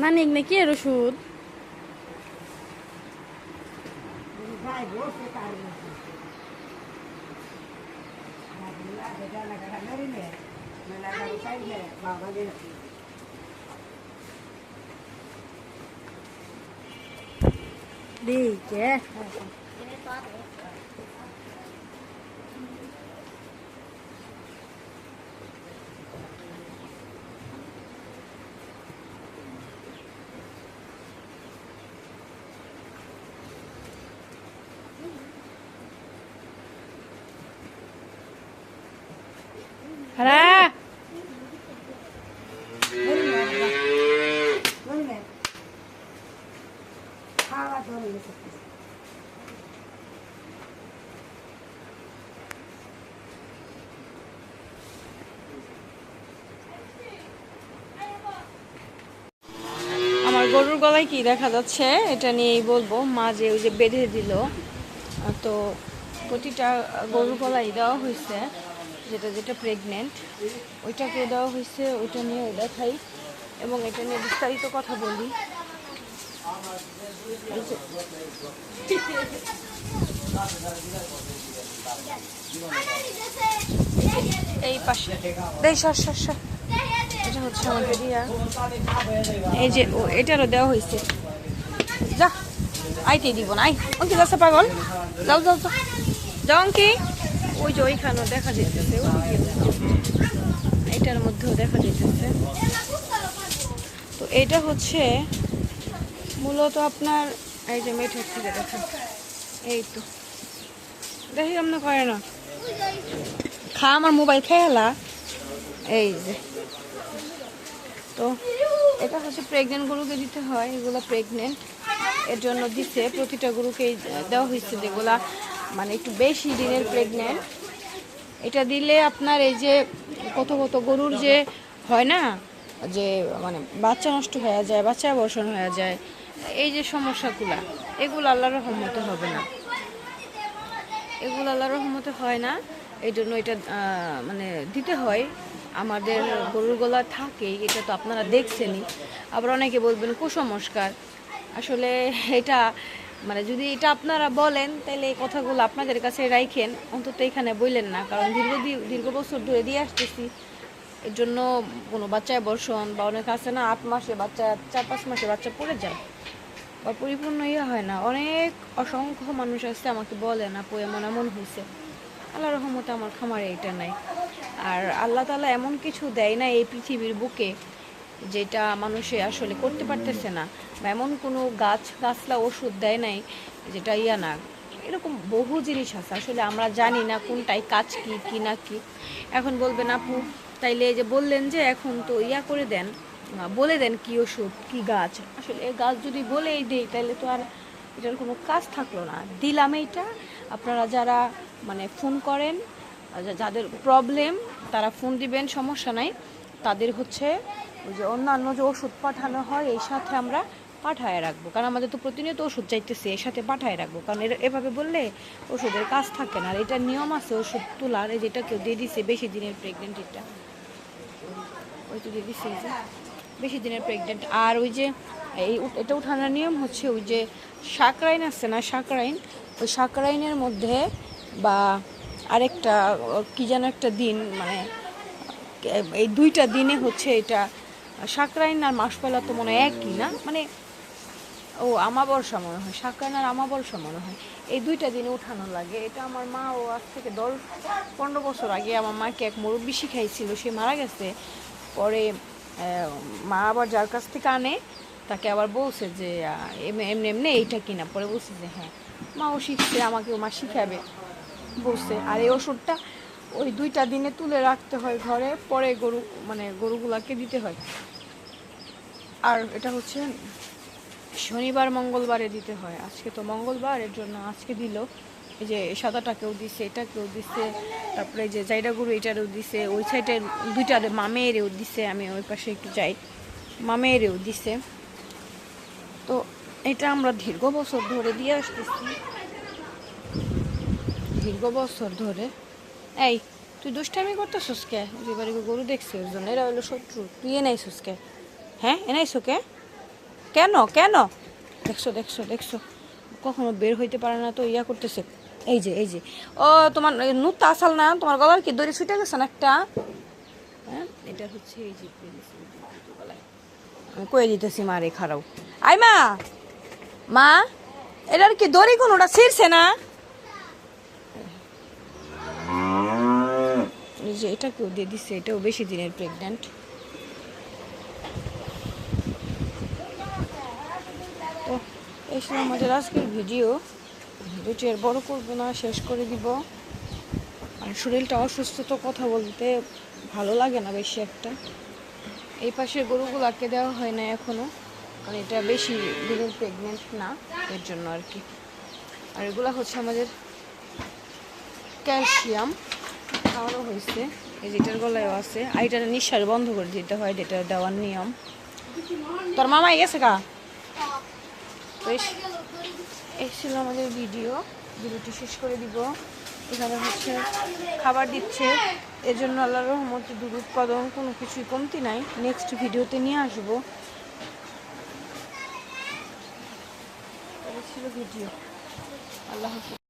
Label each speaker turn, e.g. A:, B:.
A: মানিক নাকি এর ওষুধ? বাবা হ্যাঁ
B: খাওয়া ধরে গেছে
A: আমার গরুর গলায় কি দেখা যাচ্ছে? এটা নিয়েই বলব, মা যে ওই যে বেঁধে দিল তো প্রতিটা গরুর গলায় দেওয়া হয়েছে, যেটা যেটা প্রেগনেন্ট ওইটাকে দেওয়া হয়েছে, ওইটা নিয়ে দেখাই এবং এটা নিয়ে বিস্তারিত কথা বলি। এই যে- এই পাশে সর সর সর। এটা হচ্ছে আমার বেরিয়া এই যে, ও, এটারও দেওয়া হয়েছে। যা, আইতেই দিব না। আই অঙ্কি যাচ্ছে পাগল। যাও যাও যাও। যাও, অঙ্কি। ওই যে, ওইখানেও দেখা যেতেছে। এটার মধ্যেও দেখা যেতেছে তো এটা হচ্ছে মূলত আপনার এই যে মেঠের থেকে দেখেন, এই তো। দেখি আপনার করে না? খা আমার মোবাইল খেয়ালা এই যে। তো এটা হচ্ছে প্রেগনেন্ট গরুকে দিতে হয়, এগুলো প্রেগনেন্ট এর জন্য দিচ্ছে প্রতিটা গরুকেই দেওয়া হয়েছে যেগুলা মানে একটু বেশি দিনের প্রেগনেন্ট এটা দিলে আপনার এই যে কত কত গরুর যে হয় না, যে মানে বাচ্চা নষ্ট হয়ে যায়, বাচ্চা বর্ষণ হয়ে যায় এই যে সমস্যাগুলা, এগুলো আল্লাহর রহমতে হবে না। এগুলো আল্লাহর রহমতে হয় না এই জন্য এটা মানে দিতে হয়। আমাদের গরুর গলা থাকে, এটা তো আপনারা দেখছেনই। আবার অনেকে বলবেন, কুসংস্কার। আসলে এটা মানে যদি এটা আপনারা বলেন তাহলে এই কথাগুলো আপনাদের কাছে রাইখেন। অন্তত এখানে বললেন না, কারণ দীর্ঘ দীর্ঘ বছর ধরে দিয়ে আসতেছি। এর জন্য কোনো বাচ্চায় বর্ষণ বা অনেক আছে না, আট মাসে বাচ্চা, চার পাঁচ মাসে বাচ্চা পড়ে যায়। বা পরিপূর্ণ ইয়ে হয় না। অনেক অসংখ্য মানুষ আছে, আমাকে বলেন আপু, এমন এমন হয়েছে। আল্লাহ রহমতে আমার খামারে এটা নাই। আর আল্লাহ তালা এমন কিছু দেয় না এই পৃথিবীর বুকে, যেটা মানুষে আসলে করতে পারতেছে না। বা এমন কোনো গাছ, গাছলা ওষুধ দেয় নাই, যেটা ইয়া না। এরকম বহু জিনিস আছে। আসলে আমরা জানি না কোনটাই কাজ কি কি না কি। এখন বলবেন, আপু, তাইলে যে বললেন যে এখন তো ইয়া করে দেন। বলে দেন কি ওষুধ, কি গাছ। আসলে গাছ যদি বলেই দেই, তাহলে তো আর এটার কোনো কাজ থাকল না। দিলাম এইটা, আপনারা যারা মানে ফোন করেন যাদের প্রবলেম তারা ফোন দিবেন, সমস্যা নাই। তাদের হচ্ছে ওই যে অন্যান্য যে ওষুধ পাঠানো হয়, এই সাথে আমরা পাঠায় রাখব। কারণ আমাদের তো প্রতিনিয়ত ওষুধ চাইতেছে এর সাথে পাঠায় রাখব। কারণ এভাবে বললে ওষুধের কাজ থাকে না। আর এটা নিয়ম আছে ওষুধ তোলার যেটা কেউ দিয়ে দিছে বেশি দিনের প্রেগনেন্ট এটা। ওই তো দিয়ে দিছে বেশি দিনের প্রেগনেন্ট আর ওই যে, এই এটা উঠানোর নিয়ম হচ্ছে ওই যে শাকরাইন আছে না শাকরাইন ওই শাকরাইনের মধ্যে বা আরেকটা, কি যেন একটা দিন মানে এই দুইটা দিনে হচ্ছে এটা শাকরাইন আর মাসপালা তো মনে হয় একই না? মানে ও আমাবর্ষা মনে হয় শাকরাইন আর আমাবর্ষা মনে হয়। এই দুইটা দিনে উঠানো লাগে। এটা আমার মা, ও আজ থেকে দশ, পনেরো বছর আগে আমার মাকে এক মুরব্বি শিখাইছিল, সে মারা গেছে। পরে মা আবার যার কাছ থেকে আনে, তাকে আবার বলছে যে এমনি এমনি এইটা কিনা? পরে বলছে যে হ্যাঁ মা ও শিখছে আমাকেও মা শিখাবে। বলছে, আর এই ওষুধটা ওই দুইটা দিনে তুলে রাখতে হয় ঘরে, পরে গরু মানে গরুগুলাকে দিতে হয়। আর এটা হচ্ছে শনিবার, মঙ্গলবারে দিতে হয়। আজকে তো মঙ্গলবার, এর জন্য আজকে দিল। এই যে সাদাটাকেও দিছে, এটাকেও দিছে, তারপরে এই যে জাইডা গরু এটারও দিছে, ওই সাইডে দুইটা মামেরও দিছে, আমি ওই পাশে একটু যাই, মামেরও দিছে। তো এটা আমরা দীর্ঘ বছর ধরে দিয়ে আসতেছি। দীর্ঘ বছর ধরে। এই, তুই দুষ্টামি করতেছিস কে? এবারে গরু দেখছি ওর জন্য? এরা হলো শত্রু। তুই এনাইছিস কে? হ্যাঁ এনাইছো কে? কেন? কেন? দেখছ দেখছ দেখছ। কখনো বের হইতে পারে না তো, ইয়া করতেছে। এই যে এই যে। ও, তোমার নুত আসাল না, তোমার গলার কি দড়ি ছুটে গেছে না একটা? হ্যাঁ? এটা হচ্ছে এই যে আমি কয়ে দিতেছি, মা রে, খারাও। আই মা! মা, এটার কি দড়ি কোনোটা ছিঁড়ছে না? এই যে, এটা কেউ দিয়ে দিচ্ছে এটাও বেশি দিনের প্রেগনেন্ট তো এই ছিল আমাদের আজকের ভিডিও। ভিডিওটি আর বড় করব না শেষ করে দিব। আর শরীরটা অসুস্থ তো কথা বলতে ভালো লাগে না বেশি একটা। এই পাশের গরুগুলাকে দেওয়া হয় না এখনও কারণ এটা বেশি দিনের প্রেগনেন্ট না এর জন্য আর কি। আর এগুলো হচ্ছে আমাদের ক্যালসিয়াম খাওয়ানো হয়েছে এই যেটার গলায়ও আছে। আর এটা নিঃশ্বাস বন্ধ করে দিতে হয় যেটা দেওয়ার নিয়ম। তোর মামাই গেছে কা তো এই এই ছিল আমাদের ভিডিও। ভিডিওটি শেষ করে দিব। এখানে হচ্ছে খাবার দিচ্ছে। এর জন্য আল্লাহর রহমতে দুধ উৎপাদন কোনো কিছুই কমতি নাই। নেক্সট ভিডিওতে নিয়ে আসব। ছিল ভিডিও। আল্লাহ